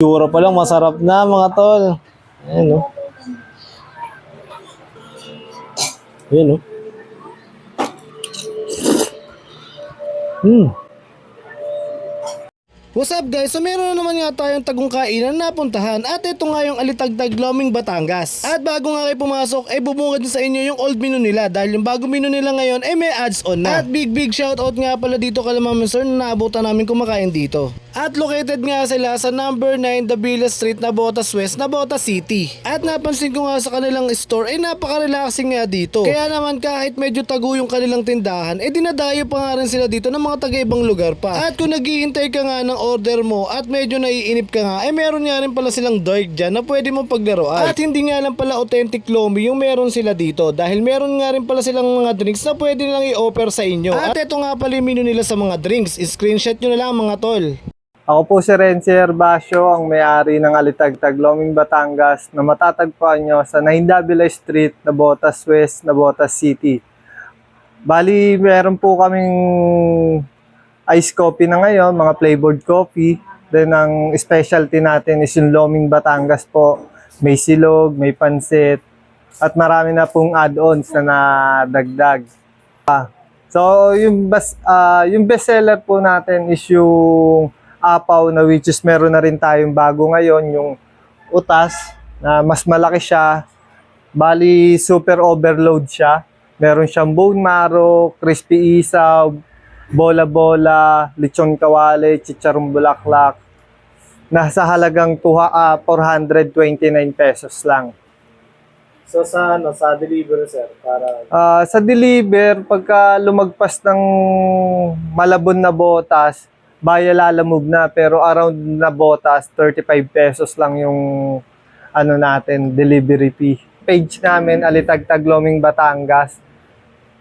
Tsura pa lang, masarap na mga tol. Ayan o. Ayan o. Hmm. What's up guys? So meron na naman nga tayong tagong kainan na napuntahan at ito nga yung Alitagtag Loming Batangas. At bago nga kayo pumasok ay bubungad sa inyo yung old menu nila dahil yung bago menu nila ngayon ay may ads on na. At big big shoutout nga pala dito kay Mama Sir na naabutan namin kumakain dito. At located nga sila sa number 9 Davila Street, Nabotas West, Nabotas City. At napansin ko nga sa kanilang store ay napaka-relaxing nga dito. Kaya naman kahit medyo tago yung kanilang tindahan, eh dinadayo pa nga rin sila dito ng mga taga-ibang lugar pa. At kung naghihintay ka nga ng order mo at medyo naiinip ka nga, eh meron nga rin pala silang dark dyan na pwede mong paglaruan. At hindi nga lang pala authentic Lomi yung meron sila dito dahil meron nga rin pala silang mga drinks na pwede lang i-offer sa inyo. At ito nga pala yung menu nila sa mga drinks. Screenshot nyo na lang mga tol. Ako po si Renzi Herbacio, ang may-ari ng Alitagtag Loming Batangas na matatagpuan nyo sa 9 Davila Street, Nabotas West, Nabotas City. Bali, meron po kaming ice coffee na ngayon, mga flavored coffee. Then ang specialty natin is yung Loming Batangas po. May silog, may pansit, at marami na pong add-ons na nadagdag. Ah, So, yung, bas, ah, yung bestseller po natin is yung apaw na which is meron na rin tayong bago ngayon, yung utas na mas malaki siya. Bali, super overload siya. Meron siyang bone marrow, crispy isaw, bola-bola, lechon kawali, chicharong bulaklak. Nasa halagang tuha, ah, 429 pesos lang. So sa ano, sa delivery sir, para Ah, sa deliver, pagka lumagpas ng malabon na botas, baya lalamove na. Pero around na botas, 35 pesos lang yung ano natin, delivery fee. Page namin, Alitagtag Loming Batangas.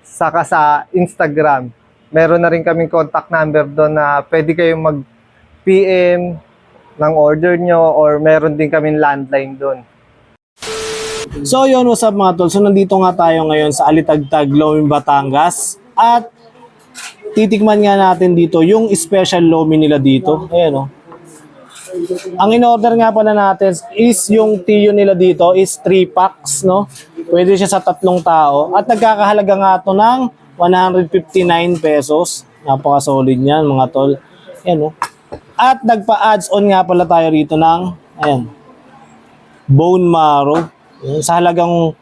Saka sa Instagram. Meron na rin kaming contact number doon na pwede kayong mag-PM ng order nyo or meron din kaming landline doon. So yun, what's up mga tol? So nandito nga tayo ngayon sa Alitagtag, Loming, Batangas. At titikman nga natin dito yung special lomi nila dito. Ayan o. Ang in-order nga pala natin is yung tiyo nila dito is 3 packs, no? Pwede siya sa tatlong tao. At nagkakahalaga nga to ng 159 pesos. Napaka-solid niyan mga tol. Ayan o. At nagpa-ads on nga pala tayo rito ng, ayan, bone marrow. Yun, Sa halagang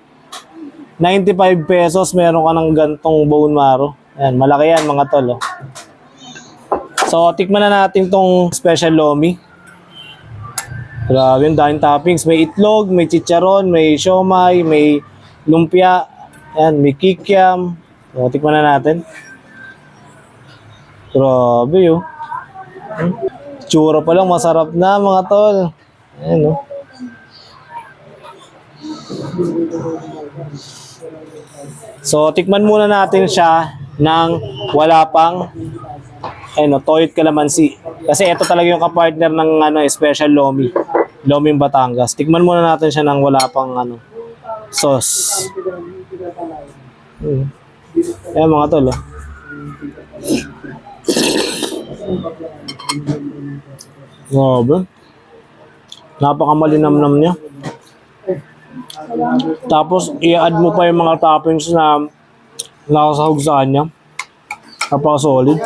95 pesos, meron ka ng gantong bone marrow. Ayan, malaki yan mga tol. Oh. So, tikman na natin tong special lomi. Grabe, yung daming toppings. May itlog, may chicharon, may siomay, may lumpia, ayan, may kikiam. So, tikman na natin. Grabe, oh. Hmm. Tsura pa lang, masarap na mga tol. Ayan, oh. So, tikman muna natin siya ng wala pang ano, toyot calamansi. Kasi ito talaga yung kapartner ng ano, special lomi. Loming Batangas. Tikman muna natin siya ng wala pang ano, sauce. Hmm. Ayan mga tol. Oh. Grabe. Napakamalinamnam niya. Tapos, i-add mo pa yung mga toppings na nakasahog sa kanya. Napaka-solid.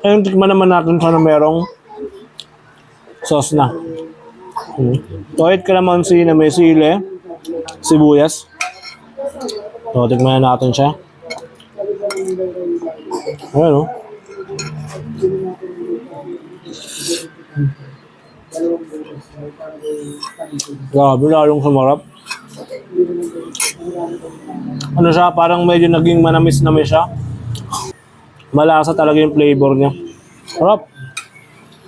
Ayun, tikman naman natin siya na merong sauce na. Hmm. Toit calamansi na may sili, sibuyas. So, tikman na natin siya. Ayan, oh. Grabe, lalong sumarap. Ano siya, parang medyo naging manamis-namis siya. Malasa talaga yung flavor niya. Sarap.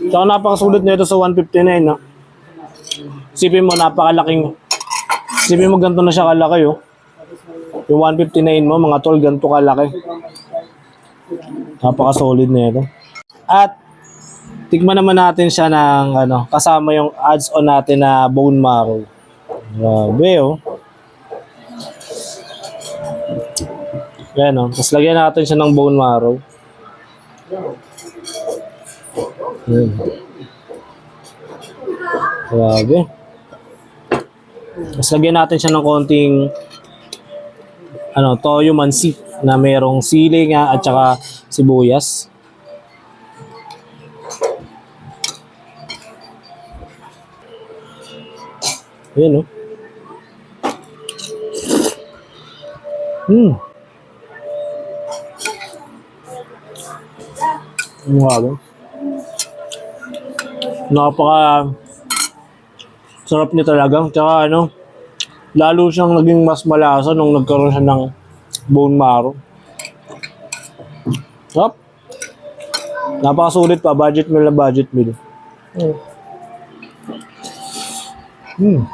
Tsaka napakasulit nito sa 159, no? Sipin mo, napakalaking... Sipin mo, ganito na siya kalaki, oh. Yung 159 mo, mga tol, ganito kalaki. Napaka-solid na ito. At tikman naman natin siya ng ano, kasama yung ads on natin na bone marrow. Grabe oh. Yan oh. Tapos lagyan natin siya ng bone marrow. Ayan. Grabe. Tapos lagyan natin siya ng konting ano, toyo mansi na merong sili nga at saka sibuyas. Ayan, oh. Hmm. Grabe. Napaka sarap niya talaga. Tsaka ano, lalo siyang naging mas malasa nung nagkaroon siya ng bone marrow. Sarap. Napakasulit pa. Budget meal na budget meal. Hmm. 嗯。